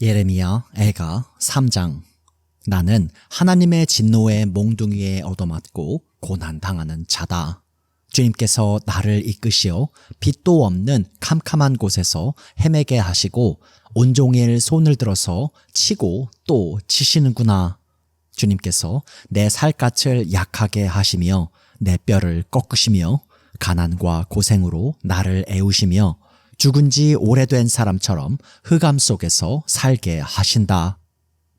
예레미야 애가 3장 나는 하나님의 진노의 몽둥이에 얻어맞고 고난당하는 자다. 주님께서 나를 이끄시어 빛도 없는 캄캄한 곳에서 헤매게 하시고 온종일 손을 들어서 치고 또 치시는구나. 주님께서 내 살갗을 약하게 하시며 내 뼈를 꺾으시며 가난과 고생으로 나를 애우시며 죽은 지 오래된 사람처럼 흑암 속에서 살게 하신다.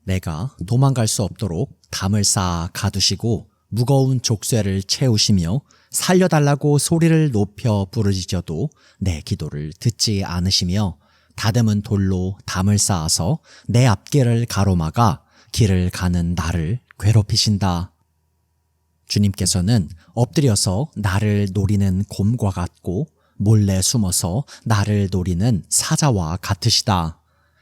내가 도망갈 수 없도록 담을 쌓아 가두시고 무거운 족쇄를 채우시며 살려달라고 소리를 높여 부르짖어도 내 기도를 듣지 않으시며 다듬은 돌로 담을 쌓아서 내 앞길을 가로막아 길을 가는 나를 괴롭히신다. 주님께서는 엎드려서 나를 노리는 곰과 같고 몰래 숨어서 나를 노리는 사자와 같으시다.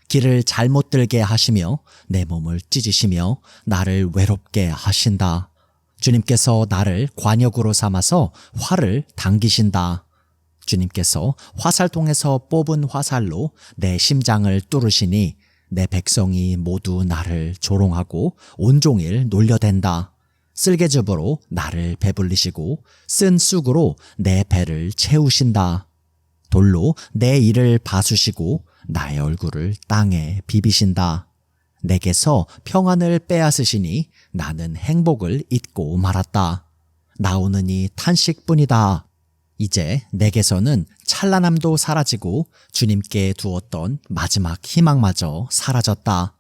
길을 잘못 들게 하시며 내 몸을 찢으시며 나를 외롭게 하신다. 주님께서 나를 관역으로 삼아서 활을 당기신다. 주님께서 화살통에서 뽑은 화살로 내 심장을 뚫으시니 내 백성이 모두 나를 조롱하고 온종일 놀려댄다. 쓸개즙으로 나를 배불리시고 쓴 쑥으로 내 배를 채우신다. 돌로 내 이를 바수시고 나의 얼굴을 땅에 비비신다. 내게서 평안을 빼앗으시니 나는 행복을 잊고 말았다. 나오느니 탄식뿐이다. 이제 내게서는 찬란함도 사라지고 주님께 두었던 마지막 희망마저 사라졌다.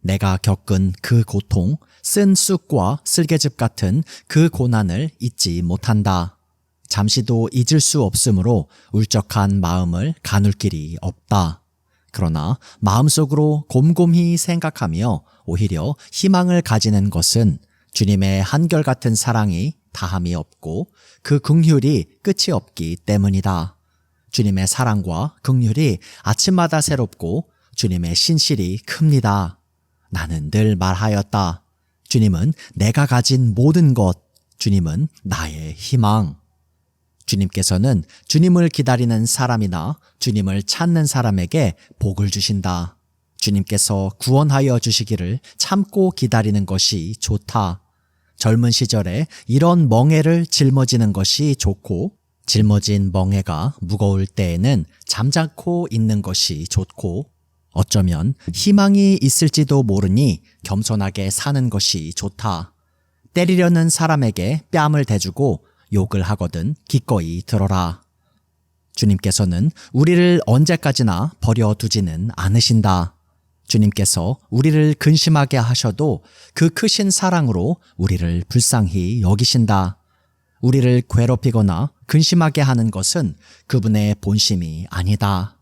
내가 겪은 그 고통, 쓴 쑥과 쓸개즙 같은 그 고난을 잊지 못한다. 잠시도 잊을 수 없으므로 울적한 마음을 가눌 길이 없다. 그러나 마음속으로 곰곰이 생각하며 오히려 희망을 가지는 것은 주님의 한결같은 사랑이 다함이 없고 그 긍휼이 끝이 없기 때문이다. 주님의 사랑과 긍휼이 아침마다 새롭고 주님의 신실이 큽니다. 나는 늘 말하였다. 주님은 내가 가진 모든 것, 주님은 나의 희망. 주님께서는 주님을 기다리는 사람이나 주님을 찾는 사람에게 복을 주신다. 주님께서 구원하여 주시기를 참고 기다리는 것이 좋다. 젊은 시절에 이런 멍해를 짊어지는 것이 좋고 짊어진 멍해가 무거울 때에는 잠자코 있는 것이 좋고 어쩌면 희망이 있을지도 모르니 겸손하게 사는 것이 좋다. 때리려는 사람에게 뺨을 대주고 욕을 하거든 기꺼이 들어라. 주님께서는 우리를 언제까지나 버려두지는 않으신다. 주님께서 우리를 근심하게 하셔도 그 크신 사랑으로 우리를 불쌍히 여기신다. 우리를 괴롭히거나 근심하게 하는 것은 그분의 본심이 아니다.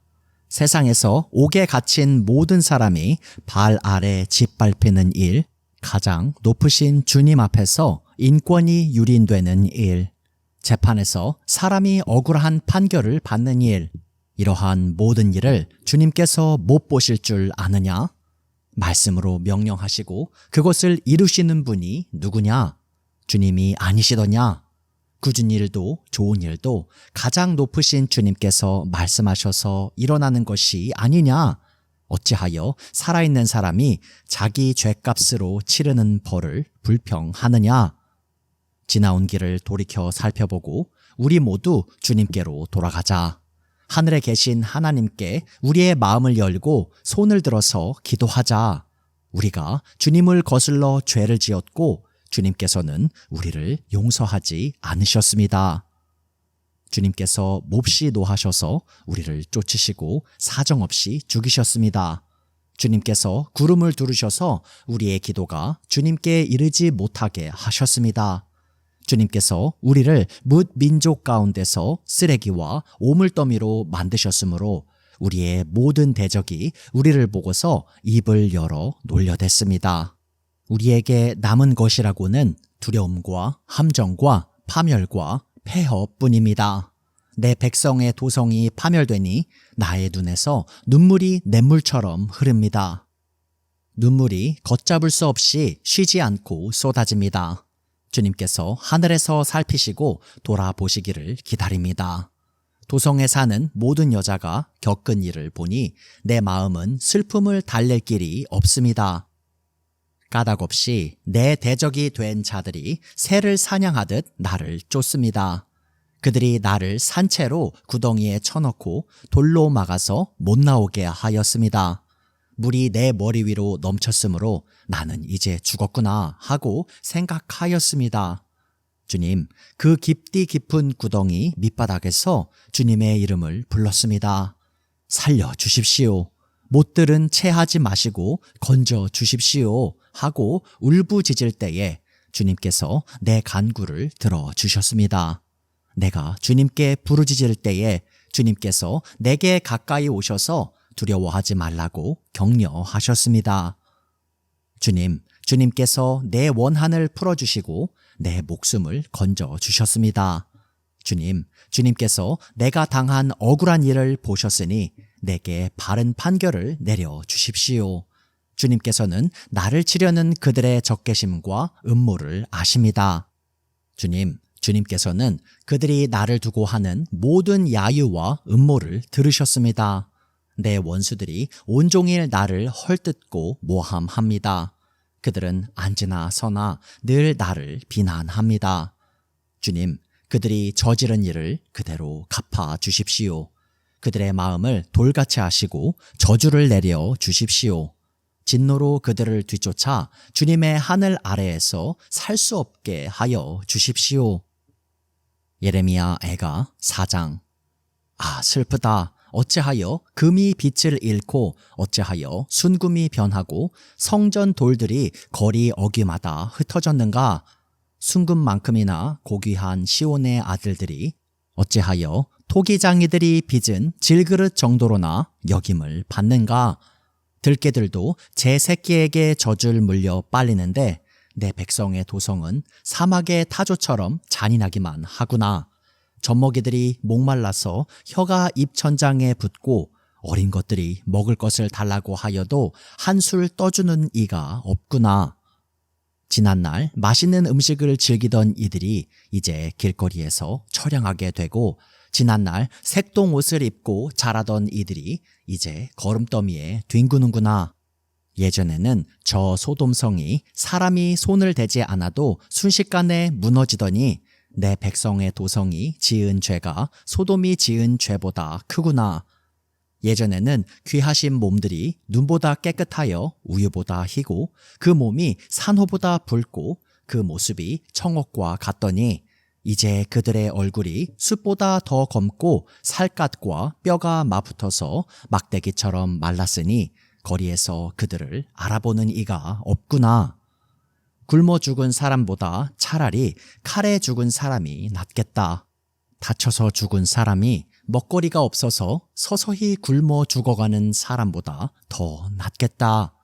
세상에서 옥에 갇힌 모든 사람이 발 아래 짓밟히는 일, 가장 높으신 주님 앞에서 인권이 유린되는 일, 재판에서 사람이 억울한 판결을 받는 일, 이러한 모든 일을 주님께서 못 보실 줄 아느냐? 말씀으로 명령하시고 그것을 이루시는 분이 누구냐? 주님이 아니시더냐? 굳은 일도 좋은 일도 가장 높으신 주님께서 말씀하셔서 일어나는 것이 아니냐? 어찌하여 살아있는 사람이 자기 죄값으로 치르는 벌을 불평하느냐? 지나온 길을 돌이켜 살펴보고 우리 모두 주님께로 돌아가자. 하늘에 계신 하나님께 우리의 마음을 열고 손을 들어서 기도하자. 우리가 주님을 거슬러 죄를 지었고 주님께서는 우리를 용서하지 않으셨습니다. 주님께서 몹시 노하셔서 우리를 쫓으시고 사정없이 죽이셨습니다. 주님께서 구름을 두르셔서 우리의 기도가 주님께 이르지 못하게 하셨습니다. 주님께서 우리를 뭇 민족 가운데서 쓰레기와 오물더미로 만드셨으므로 우리의 모든 대적이 우리를 보고서 입을 열어 놀려댔습니다. 우리에게 남은 것이라고는 두려움과 함정과 파멸과 폐허뿐입니다. 내 백성의 도성이 파멸되니 나의 눈에서 눈물이 냇물처럼 흐릅니다. 눈물이 걷잡을 수 없이 쉬지 않고 쏟아집니다. 주님께서 하늘에서 살피시고 돌아보시기를 기다립니다. 도성에 사는 모든 여자가 겪은 일을 보니 내 마음은 슬픔을 달랠 길이 없습니다. 까닭 없이 내 대적이 된 자들이 새를 사냥하듯 나를 쫓습니다. 그들이 나를 산채로 구덩이에 쳐넣고 돌로 막아서 못 나오게 하였습니다. 물이 내 머리 위로 넘쳤으므로 나는 이제 죽었구나 하고 생각하였습니다. 주님, 그 깊디 깊은 구덩이 밑바닥에서 주님의 이름을 불렀습니다. 살려 주십시오. 못 들은 채 하지 마시고 건져 주십시오. 하고 울부짖을 때에 주님께서 내 간구를 들어 주셨습니다. 내가 주님께 부르짖을 때에 주님께서 내게 가까이 오셔서 두려워하지 말라고 격려하셨습니다. 주님, 주님께서 내 원한을 풀어주시고 내 목숨을 건져 주셨습니다. 주님, 주님께서 내가 당한 억울한 일을 보셨으니 내게 바른 판결을 내려 주십시오. 주님께서는 나를 치려는 그들의 적개심과 음모를 아십니다. 주님, 주님께서는 그들이 나를 두고 하는 모든 야유와 음모를 들으셨습니다. 내 원수들이 온종일 나를 헐뜯고 모함합니다. 그들은 앉으나 서나 늘 나를 비난합니다. 주님, 그들이 저지른 일을 그대로 갚아 주십시오. 그들의 마음을 돌같이 하시고 저주를 내려 주십시오. 진노로 그들을 뒤쫓아 주님의 하늘 아래에서 살 수 없게 하여 주십시오. 예레미야 애가 4장 아 슬프다. 어찌하여 금이 빛을 잃고 어찌하여 순금이 변하고 성전 돌들이 거리 어귀마다 흩어졌는가? 순금만큼이나 고귀한 시온의 아들들이 어찌하여 토기장이들이 빚은 질그릇 정도로나 역임을 받는가 들깨들도 제 새끼에게 젖을 물려 빨리는데 내 백성의 도성은 사막의 타조처럼 잔인하기만 하구나. 젖먹이들이 목말라서 혀가 입천장에 붙고 어린 것들이 먹을 것을 달라고 하여도 한술 떠주는 이가 없구나. 지난날 맛있는 음식을 즐기던 이들이 이제 길거리에서 처량하게 되고 지난날 색동 옷을 입고 자라던 이들이 이제 거름더미에 뒹구는구나. 예전에는 저 소돔성이 사람이 손을 대지 않아도 순식간에 무너지더니 내 백성의 도성이 지은 죄가 소돔이 지은 죄보다 크구나. 예전에는 귀하신 몸들이 눈보다 깨끗하여 우유보다 희고 그 몸이 산호보다 붉고 그 모습이 청옥과 같더니 이제 그들의 얼굴이 숯보다 더 검고 살갗과 뼈가 맞붙어서 막대기처럼 말랐으니 거리에서 그들을 알아보는 이가 없구나. 굶어 죽은 사람보다 차라리 칼에 죽은 사람이 낫겠다. 다쳐서 죽은 사람이 먹거리가 없어서 서서히 굶어 죽어가는 사람보다 더 낫겠다.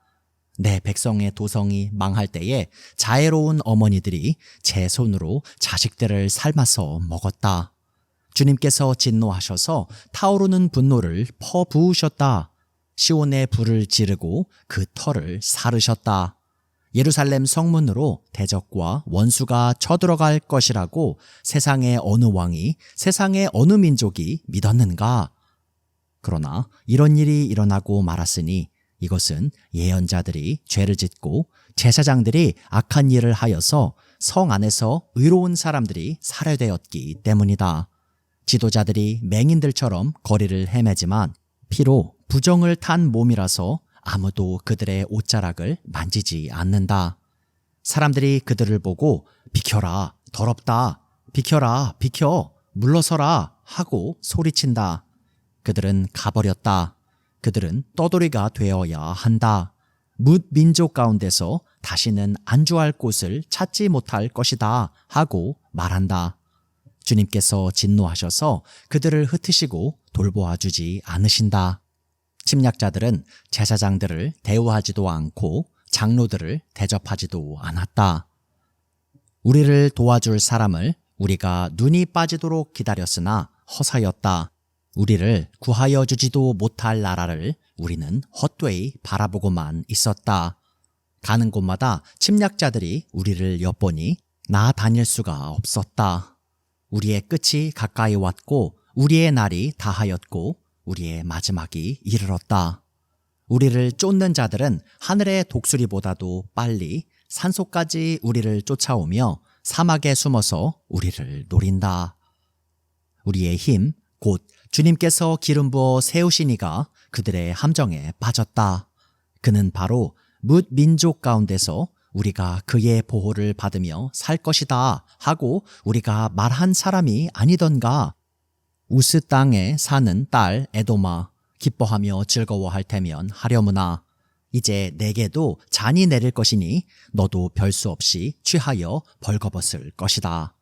내 백성의 도성이 망할 때에 자애로운 어머니들이 제 손으로 자식들을 삶아서 먹었다. 주님께서 진노하셔서 타오르는 분노를 퍼부으셨다. 시온의 불을 지르고 그 털을 사르셨다. 예루살렘 성문으로 대적과 원수가 쳐들어갈 것이라고 세상의 어느 왕이 세상의 어느 민족이 믿었는가? 그러나 이런 일이 일어나고 말았으니 이것은 예언자들이 죄를 짓고 제사장들이 악한 일을 하여서 성 안에서 의로운 사람들이 살해되었기 때문이다. 지도자들이 맹인들처럼 거리를 헤매지만 피로 부정을 탄 몸이라서 아무도 그들의 옷자락을 만지지 않는다. 사람들이 그들을 보고 비켜라, 더럽다, 비켜라, 비켜, 물러서라 하고 소리친다. 그들은 가버렸다. 그들은 떠돌이가 되어야 한다. 뭇 민족 가운데서 다시는 안주할 곳을 찾지 못할 것이다 하고 말한다. 주님께서 진노하셔서 그들을 흩으시고 돌보아 주지 않으신다. 침략자들은 제사장들을 대우하지도 않고 장로들을 대접하지도 않았다. 우리를 도와줄 사람을 우리가 눈이 빠지도록 기다렸으나 허사였다. 우리를 구하여 주지도 못할 나라를 우리는 헛되이 바라보고만 있었다. 가는 곳마다 침략자들이 우리를 엿보니 나 다닐 수가 없었다. 우리의 끝이 가까이 왔고 우리의 날이 다하였고 우리의 마지막이 이르렀다. 우리를 쫓는 자들은 하늘의 독수리보다도 빨리 산속까지 우리를 쫓아오며 사막에 숨어서 우리를 노린다. 우리의 힘, 곧 주님께서 기름 부어 세우시니가 그들의 함정에 빠졌다. 그는 바로 뭇 민족 가운데서 우리가 그의 보호를 받으며 살 것이다 하고 우리가 말한 사람이 아니던가. 우스 땅에 사는 딸 에도마 기뻐하며 즐거워할 테면 하려무나 이제 내게도 잔이 내릴 것이니 너도 별 수 없이 취하여 벌거벗을 것이다.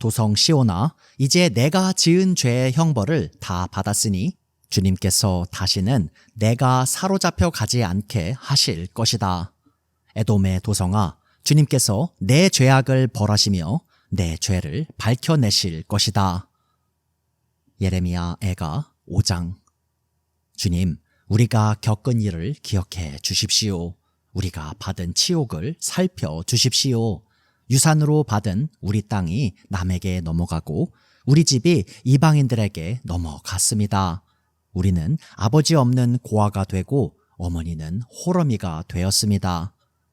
도성 시오나 이제 내가 지은 죄의 형벌을 다 받았으니 주님께서 다시는 내가 사로잡혀 가지 않게 하실 것이다. 에돔의 도성아 주님께서 내 죄악을 벌하시며 내 죄를 밝혀내실 것이다. 예레미야 애가 5장 주님, 우리가 겪은 일을 기억해 주십시오. 우리가 받은 치욕을 살펴 주십시오. 유산으로 받은 우리 땅이 남에게 넘어가고 우리 집이 이방인들에게 넘어갔습니다. 우리는 아버지 없는 고아가 되고 어머니는 호러미가 되었습니다.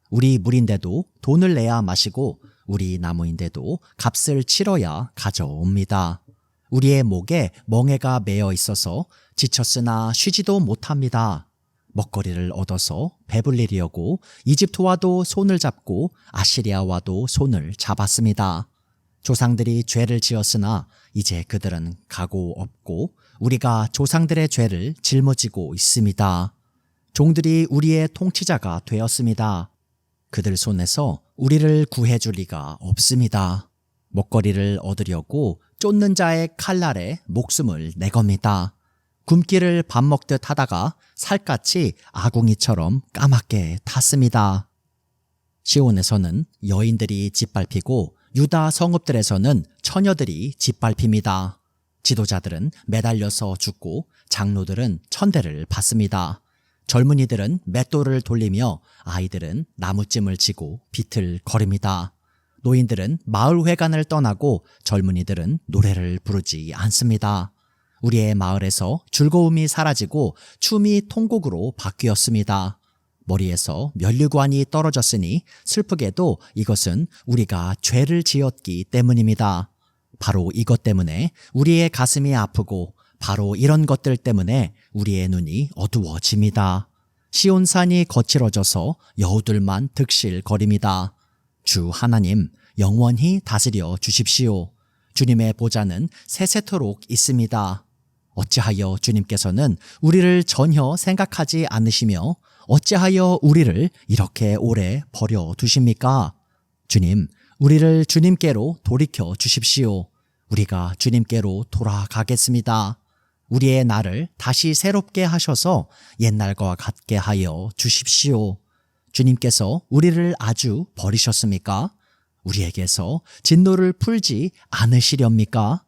우리 물인데도 돈을 내야 마시고 우리 나무인데도 값을 치러야 가져옵니다. 우리의 목에 멍에가 매어 있어서 지쳤으나 쉬지도 못합니다. 먹거리를 얻어서 배불리려고 이집트와도 손을 잡고 아시리아와도 손을 잡았습니다. 조상들이 죄를 지었으나 이제 그들은 가고 없고 우리가 조상들의 죄를 짊어지고 있습니다. 종들이 우리의 통치자가 되었습니다. 그들 손에서 우리를 구해줄 리가 없습니다. 먹거리를 얻으려고 쫓는 자의 칼날에 목숨을 내겁니다. 굶기를 밥 먹듯 하다가 살갗이 아궁이처럼 까맣게 탔습니다. 시온에서는 여인들이 짓밟히고 유다 성읍들에서는 처녀들이 짓밟힙니다. 지도자들은 매달려서 죽고 장로들은 천대를 받습니다. 젊은이들은 맷돌을 돌리며 아이들은 나무찜을 지고 비틀거립니다. 노인들은 마을 회관을 떠나고 젊은이들은 노래를 부르지 않습니다. 우리의 마을에서 즐거움이 사라지고 춤이 통곡으로 바뀌었습니다. 머리에서 면류관이 떨어졌으니 슬프게도 이것은 우리가 죄를 지었기 때문입니다. 바로 이것 때문에 우리의 가슴이 아프고 바로 이런 것들 때문에 우리의 눈이 어두워집니다. 시온산이 거칠어져서 여우들만 득실거립니다. 주 하나님 영원히 다스려 주십시오. 주님의 보좌는 세세토록 있습니다. 어찌하여 주님께서는 우리를 전혀 생각하지 않으시며 어찌하여 우리를 이렇게 오래 버려 두십니까? 주님, 우리를 주님께로 돌이켜 주십시오. 우리가 주님께로 돌아가겠습니다. 우리의 날을 다시 새롭게 하셔서 옛날과 같게 하여 주십시오. 주님께서 우리를 아주 버리셨습니까? 우리에게서 진노를 풀지 않으시렵니까?